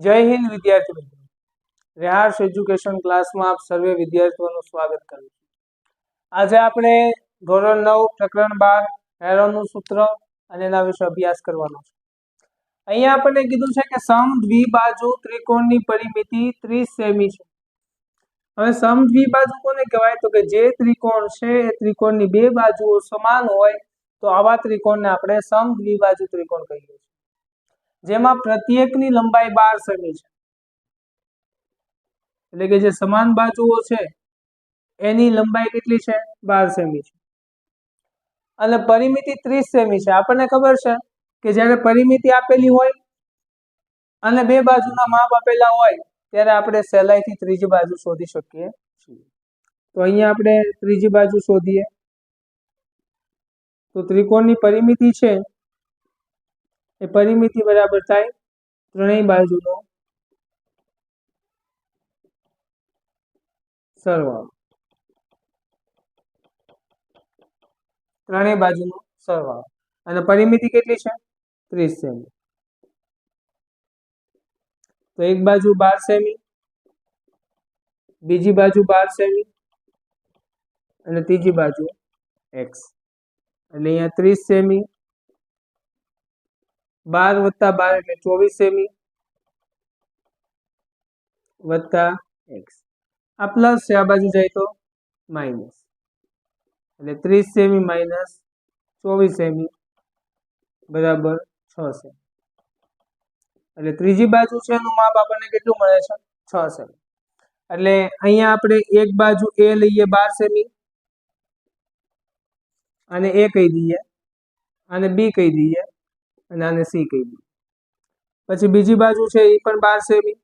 જય હિન્દ, વિદ્યાર્થી મિત્રો. રેહાર્સ એજ્યુકેશન ક્લાસમાં આપ સર્વે વિદ્યાર્થીઓનું સ્વાગત કરું છું. આજે આપણે ધોરણ નવ, પ્રકરણ બાર હેરોનનું સૂત્ર અને એના વિશે અભ્યાસ કરવાનો છે. અહીંયા આપણને કીધું છે કે સમ દ્વિબાજુ ત્રિકોણની પરિમિતિ ત્રીસ સેમી છે. હવે સમ દ્વિબાજુ કોને કહેવાય? તો કે જે ત્રિકોણ છે, એ ત્રિકોણની બે બાજુઓ સમાન હોય, તો આવા ત્રિકોણને આપણે સમ દ્વિબાજુ ત્રિકોણ કહીએ છીએ. જેમાં પ્રત્યેકની લંબાઈ બાર સેમી છે. એટલે કે જે સમાન બાજુઓ છે, એની લંબાઈ કેટલી છે? બાર સેમી છે. અને પરિમિતિ ત્રીસ સેમી છે. આપણને ખબર છે કે જ્યારે પરિમિતિ આપેલી હોય અને બે બાજુના માપ આપેલા હોય, ત્યારે આપણે સહેલાઈથી ત્રીજી બાજુ શોધી શકીએ છીએ. તો અહીંયા આપણે ત્રીજી બાજુ શોધીએ. તો ત્રિકોણની પરિમિતિ છે એ પરિમિતિ બરાબર થાય ત્રણેય બાજુનો સરવાળો. ત્રણેય બાજુનો સરવાળો. અને પરિમિતિ કેટલી છે? ત્રીસ સેમી. તો એક બાજુ બાર સેમી, બીજી બાજુ બાર સેમી, અને ત્રીજી બાજુ એક્સ. એટલે અહીંયા ત્રીસ સેમી બાર વત્તા બાર એટલે ચોવીસ સેમી વત્તા એક્સ. આ પ્લસ છે, આ બાજુ જાય તો માઇનસ એટલે ત્રીસ સેમી માઇનસ ચોવીસ સેમી બરાબર છ સેમી. એટલે ત્રીજી બાજુ છે, એનું માપ આપણને કેટલું મળે છે? છ સેમી. એટલે અહીંયા આપણે એક બાજુ એ લઈએ બાર સેમી અને એ કહી દઈએ અને બી કહી દઈએ અને આને સી કહી દી પછી બીજી બાજુ છે એ પણ બાર સેમી.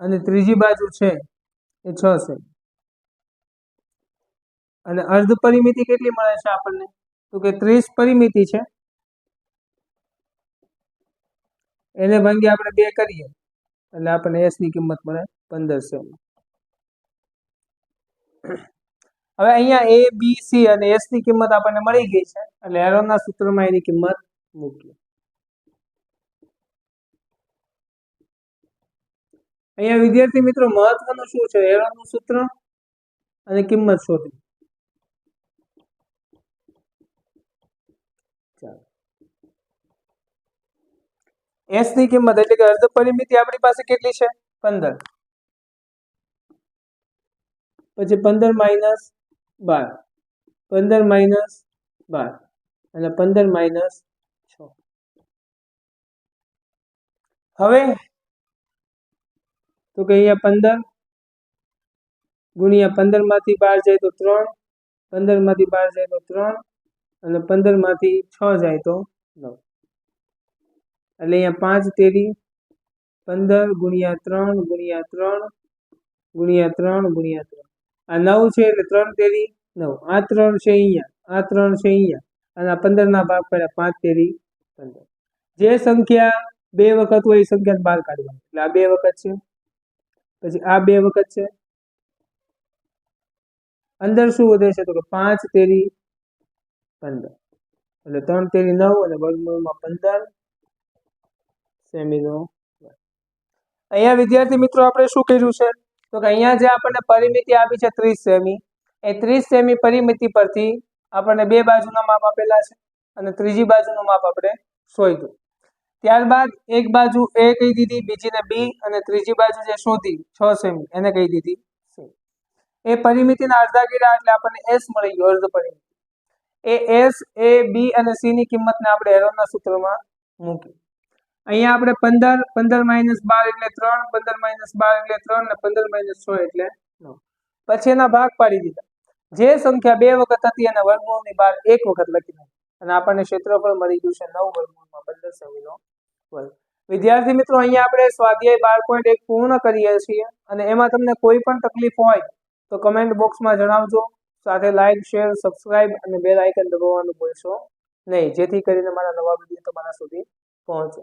અને ત્રીજી બાજુ છે એ છ સેમી. અને અર્ધ પરિમિતિ કેટલી મળે છે આપણને? તો કે ત્રીસ પરિમિતિ છે. એને ભાંગી આપણે બે કરીએ. એટલે આપણને એસની કિંમત મળે પંદર સેમી. હવે અહીંયા એ બી સી અને એસની કિંમત આપણને મળી ગઈ છે. એટલે એરોના સૂત્રમાં એની કિંમત મૂકીએ. અહીંયા વિદ્યાર્થી મિત્રો, મહત્વનું શું છે? એરોનું સૂત્ર અને કિંમત શોધવી. એસની કિંમત એટલે કે અર્ધ પરિમિતિ આપણી પાસે કેટલી છે? પંદર. પછી પંદર માઇનસ બાર. પંદર માઇનસ બાર. અને પંદર માઇનસ છ. હવે તો કે અહીંયા પંદર ગુણ્યા પંદરમાંથી બાર જાય તો ત્રણ. પંદરમાંથી બાર જાય તો ત્રણ. અને પંદરમાંથી છ જાય તો નવ. એટલે અહીંયા પાંચ તેરી પંદર ગુણ્યા ત્રણ ગુણ્યા ત્રણ ગુણ્યા ત્રણ ગુણ્યા ત્રણ. આ નવ છે એટલે ત્રણ તેરી નવ. આ ત્રણ છે અહીંયા. આ ત્રણ છે અહીંયા. અને આ પંદરના ભાગ પડ્યા પાંચ તેરી પંદર. જે સંખ્યા બે વખત હોય એ સંખ્યા બહાર કાઢવાની. એટલે આ બે વખત છે. પછી આ બે વખત છે. અંદર શું વધે છે? તો કે પાંચ તેરી પંદર. એટલે ત્રણ તેરી નવ અને વર્ગમૂળમાં પંદર. સેમીનો અહીંયા વિદ્યાર્થી મિત્રો, આપણે શું કર્યું છે? તો કે અહીંયા જે આપણને પરિમિતિ આપી છે ત્રીસ સેમી, એ ત્રીસ સેમી પરિમિતિ પરથી આપણને બે બાજુના માપ આપેલા છે અને ત્રીજી બાજુનું માપ આપણે શોધ્યું. ત્યારબાદ એક બાજુ એ કહી દીધી, બીજીને બી અને ત્રીજી બાજુ જે શોધી, છ સેમી, એને કહી દીધી સી એ પરિમિતિના અડધા કર્યા એટલે આપણને એસ મળી ગયો, અર્ધ પરિમિતિ. એ એસ, એ બી અને સી ની કિંમતને આપણે એરોના સૂત્રમાં મૂકી અહીંયા આપણે પંદર પંદર માઇનસ બાર એટલે ત્રણ, પંદર માઇનસ બાર એટલે ત્રણ ને પંદર માઇનસ છ એટલે નવ. પછી એના ભાગ પાડી દીધા. જે સંખ્યા બે વખત હતી એને વર્ગમૂળની બાર એક વખત લખી નાખી. અને આપણને ક્ષેત્રફળ મળી ગયું છે નવ વર્ગમૂળમાં પંદર સેમીનો વિદ્યાર્થી મિત્રો, અહીંયા આપણે સ્વાધ્યાય બાર પોઈન્ટ એક પૂર્ણ કરીએ છીએ. અને એમાં તમને કોઈ પણ તકલીફ હોય તો કમેન્ટ બોક્સમાં જણાવજો. સાથે લાઈક શેર સબસ્ક્રાઇબ અને બેલ આઇકન દબાવવાનું ભૂલશો નહીં. જેથી કરીને મારા નવા વીડિયો તમારા સુધી પહોંચે.